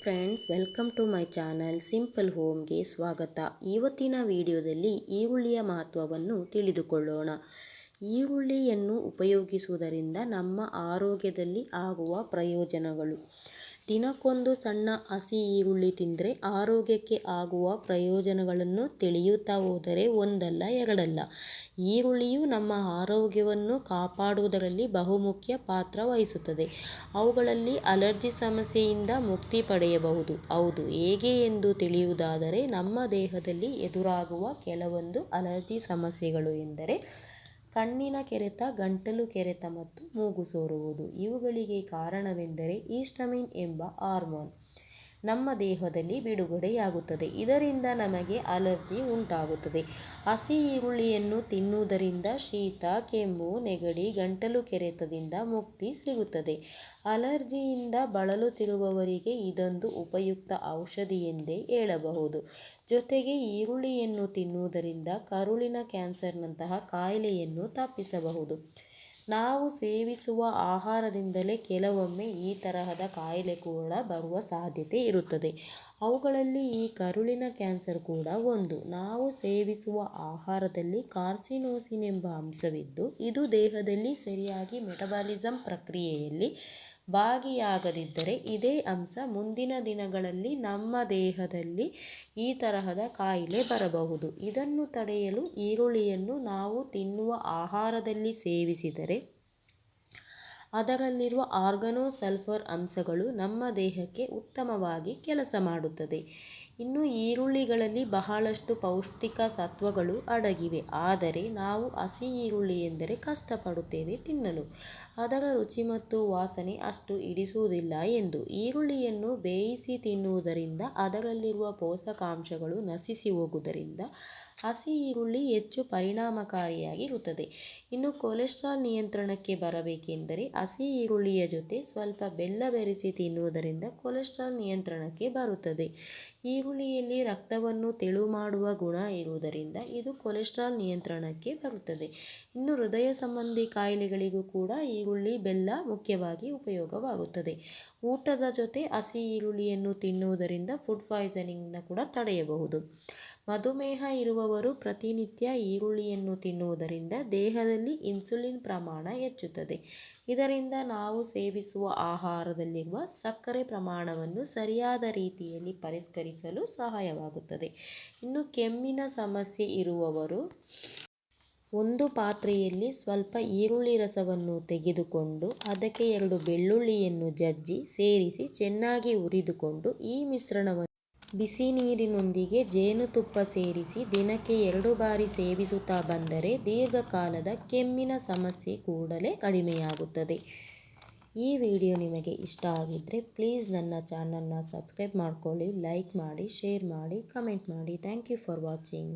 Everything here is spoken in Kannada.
Friends welcome to my channel simple ಹೋಮ್ಗೆ ಸ್ವಾಗತ. ಇವತ್ತಿನ ವಿಡಿಯೋದಲ್ಲಿ ಈರುಳ್ಳಿಯ ಮಹತ್ವವನ್ನು ತಿಳಿದುಕೊಳ್ಳೋಣ. ಈರುಳ್ಳಿಯನ್ನು ಉಪಯೋಗಿಸುವುದರಿಂದ ನಮ್ಮ ಆರೋಗ್ಯದಲ್ಲಿ ಆಗುವ ಪ್ರಯೋಜನಗಳು. ದಿನಕ್ಕೊಂದು ಸಣ್ಣ ಹಸಿ ಈರುಳ್ಳಿ ತಿಂದರೆ ಆರೋಗ್ಯಕ್ಕೆ ಆಗುವ ಪ್ರಯೋಜನಗಳನ್ನು ತಿಳಿಯುತ್ತಾ ಹೋದರೆ ಒಂದಲ್ಲ ಎರಡಲ್ಲ. ಈರುಳ್ಳಿಯು ನಮ್ಮ ಆರೋಗ್ಯವನ್ನು ಕಾಪಾಡುವುದರಲ್ಲಿ ಬಹುಮುಖ್ಯ ಪಾತ್ರ ವಹಿಸುತ್ತದೆ. ಅವುಗಳಲ್ಲಿ ಅಲರ್ಜಿ ಸಮಸ್ಯೆಯಿಂದ ಮುಕ್ತಿ ಪಡೆಯಬಹುದು. ಹೌದು, ಹೇಗೆ ಎಂದು ತಿಳಿಯುವುದಾದರೆ ನಮ್ಮ ದೇಹದಲ್ಲಿ ಎದುರಾಗುವ ಕೆಲವೊಂದು ಅಲರ್ಜಿ ಸಮಸ್ಯೆಗಳು ಎಂದರೆ ಕಣ್ಣಿನ ಕೆರೆತ ಗಂಟಲು ಕೆರೆತ ಮತ್ತು ಮೂಗು ಸೋರುವುದು. ಇವುಗಳಿಗೆ ಕಾರಣವೆಂದರೆ ಈಸ್ಟಮಿನ್ ಎಂಬ ಹಾರ್ಮೋನ್. ನಮ್ಮ ದೇಹದಲ್ಲಿ ಬಿಡುಗಡೆಯಾಗುತ್ತದೆ. ಇದರಿಂದ ನಮಗೆ ಅಲರ್ಜಿ ಉಂಟಾಗುತ್ತದೆ. ಹಸಿ ಈರುಳ್ಳಿಯನ್ನು ತಿನ್ನುವುದರಿಂದ ಶೀತ, ಕೆಮ್ಮು, ನೆಗಡಿ, ಗಂಟಲು ಕೆರೆತದಿಂದ ಮುಕ್ತಿ ಸಿಗುತ್ತದೆ. ಅಲರ್ಜಿಯಿಂದ ಬಳಲುತ್ತಿರುವವರಿಗೆ ಇದೊಂದು ಉಪಯುಕ್ತ ಔಷಧಿ ಎಂದೇ ಹೇಳಬಹುದು. ಜೊತೆಗೆ ಈರುಳ್ಳಿಯನ್ನು ತಿನ್ನುವುದರಿಂದ ಕರುಳಿನ ಕ್ಯಾನ್ಸರ್ನಂತಹ ಕಾಯಿಲೆಯನ್ನು ತಪ್ಪಿಸಬಹುದು. ನಾವು ಸೇವಿಸುವ ಆಹಾರದಿಂದಲೇ ಕೆಲವೊಮ್ಮೆ ಈ ತರಹದ ಕಾಯಿಲೆ ಕೂಡ ಬರುವ ಸಾಧ್ಯತೆ ಇರುತ್ತದೆ. ಅವುಗಳಲ್ಲಿ ಈ ಕರುಳಿನ ಕ್ಯಾನ್ಸರ್ ಕೂಡ ಒಂದು. ನಾವು ಸೇವಿಸುವ ಆಹಾರದಲ್ಲಿ ಕಾರ್ಸಿನೋಸಿನ್ ಎಂಬ ಅಂಶವಿದ್ದು, ಇದು ದೇಹದಲ್ಲಿ ಸರಿಯಾಗಿ ಮೆಟಬಾಲಿಸಮ್ ಪ್ರಕ್ರಿಯೆಯಲ್ಲಿ ಭಾಗಿಯಾಗದಿದ್ದರೆ ಇದೇ ಅಂಶ ಮುಂದಿನ ದಿನಗಳಲ್ಲಿ ನಮ್ಮ ದೇಹದಲ್ಲಿ ಈ ತರಹದ ಕಾಯಿಲೆ ಬರಬಹುದು. ಇದನ್ನು ತಡೆಯಲು ಈರುಳ್ಳಿಯನ್ನು ನಾವು ತಿನ್ನುವ ಆಹಾರದಲ್ಲಿ ಸೇವಿಸಿದರೆ ಅದರಲ್ಲಿರುವ ಆರ್ಗನೋ ಸಲ್ಫರ್ ಅಂಶಗಳು ನಮ್ಮ ದೇಹಕ್ಕೆ ಉತ್ತಮವಾಗಿ ಕೆಲಸ ಮಾಡುತ್ತದೆ. ಇನ್ನು ಈರುಳ್ಳಿಗಳಲ್ಲಿ ಬಹಳಷ್ಟು ಪೌಷ್ಟಿಕ ಸತ್ವಗಳು ಅಡಗಿವೆ. ಆದರೆ ನಾವು ಹಸಿ ಈರುಳ್ಳಿ ಎಂದರೆ ಕಷ್ಟಪಡುತ್ತೇವೆ ತಿನ್ನಲು. ಅದರ ರುಚಿ ಮತ್ತು ವಾಸನೆ ಅಷ್ಟು ಹಿಡಿಸುವುದಿಲ್ಲ ಎಂದು. ಈರುಳ್ಳಿಯನ್ನು ಬೇಯಿಸಿ ತಿನ್ನುವುದರಿಂದ ಅದರಲ್ಲಿರುವ ಪೋಷಕಾಂಶಗಳು ನಶಿಸಿ ಹೋಗುವುದರಿಂದ ಹಸಿ ಈರುಳ್ಳಿ ಹೆಚ್ಚು ಪರಿಣಾಮಕಾರಿಯಾಗಿರುತ್ತದೆ. ಇನ್ನು ಕೊಲೆಸ್ಟ್ರಾಲ್ ನಿಯಂತ್ರಣಕ್ಕೆ ಬರಬೇಕೆಂದರೆ ಹಸಿ ಈರುಳ್ಳಿಯ ಜೊತೆ ಸ್ವಲ್ಪ ಬೆಲ್ಲ ಬೆರೆಸಿ ತಿನ್ನುವುದರಿಂದ ಕೊಲೆಸ್ಟ್ರಾಲ್ ನಿಯಂತ್ರಣಕ್ಕೆ ಬರುತ್ತದೆ. ಈರುಳ್ಳಿಯಲ್ಲಿ ರಕ್ತವನ್ನು ತೆಳು ಮಾಡುವ ಗುಣ ಇರುವುದರಿಂದ ಇದು ಕೊಲೆಸ್ಟ್ರಾಲ್ ನಿಯಂತ್ರಣಕ್ಕೆ ಬರುತ್ತದೆ. ಇನ್ನು ಹೃದಯ ಸಂಬಂಧಿ ಕಾಯಿಲೆಗಳಿಗೂ ಕೂಡ ಈರುಳ್ಳಿ ಬೆಲ್ಲ ಮುಖ್ಯವಾಗಿ ಉಪಯೋಗವಾಗುತ್ತದೆ. ಊಟದ ಜೊತೆ ಹಸಿ ಈರುಳ್ಳಿಯನ್ನು ತಿನ್ನುವುದರಿಂದ ಫುಡ್ ಪಾಯ್ಸನಿಂಗ್ನ ಕೂಡ ತಡೆಯಬಹುದು. ಮಧುಮೇಹ ಇರುವವರು ಪ್ರತಿನಿತ್ಯ ಈರುಳ್ಳಿಯನ್ನು ತಿನ್ನುವುದರಿಂದ ದೇಹದಲ್ಲಿ ಇನ್ಸುಲಿನ್ ಪ್ರಮಾಣ ಹೆಚ್ಚುತ್ತದೆ. ಇದರಿಂದ ನಾವು ಸೇವಿಸುವ ಆಹಾರದಲ್ಲಿರುವ ಸಕ್ಕರೆ ಪ್ರಮಾಣವನ್ನು ಸರಿಯಾದ ರೀತಿಯಲ್ಲಿ ಪರಿಷ್ಕರಿಸಲು ಸಹಾಯವಾಗುತ್ತದೆ. ಇನ್ನು ಕೆಮ್ಮಿನ ಸಮಸ್ಯೆ ಇರುವವರು ಒಂದು ಪಾತ್ರೆಯಲ್ಲಿ ಸ್ವಲ್ಪ ಈರುಳ್ಳಿ ರಸವನ್ನು ತೆಗೆದುಕೊಂಡು ಅದಕ್ಕೆ ಎರಡು ಬೆಳ್ಳುಳ್ಳಿಯನ್ನು ಜಜ್ಜಿ ಸೇರಿಸಿ ಚೆನ್ನಾಗಿ ಉರಿದುಕೊಂಡು ಈ ಮಿಶ್ರಣವನ್ನು ಬಿಸಿ ನೀರಿನೊಂದಿಗೆ ಜೇನುತುಪ್ಪ ಸೇರಿಸಿ ದಿನಕ್ಕೆ ಎರಡು ಬಾರಿ ಸೇವಿಸುತ್ತಾ ಬಂದರೆ ದೀರ್ಘಕಾಲದ ಕೆಮ್ಮಿನ ಸಮಸ್ಯೆ ಕೂಡಲೇ ಕಡಿಮೆಯಾಗುತ್ತದೆ. ಈ ವಿಡಿಯೋ ನಿಮಗೆ ಇಷ್ಟ ಆಗಿದ್ದರೆ ಪ್ಲೀಸ್ ನನ್ನ ಚಾನಲ್ನ ಸಬ್ಸ್ಕ್ರೈಬ್ ಮಾಡ್ಕೊಳ್ಳಿ, ಲೈಕ್ ಮಾಡಿ, ಶೇರ್ ಮಾಡಿ, ಕಮೆಂಟ್ ಮಾಡಿ. Thank you for watching.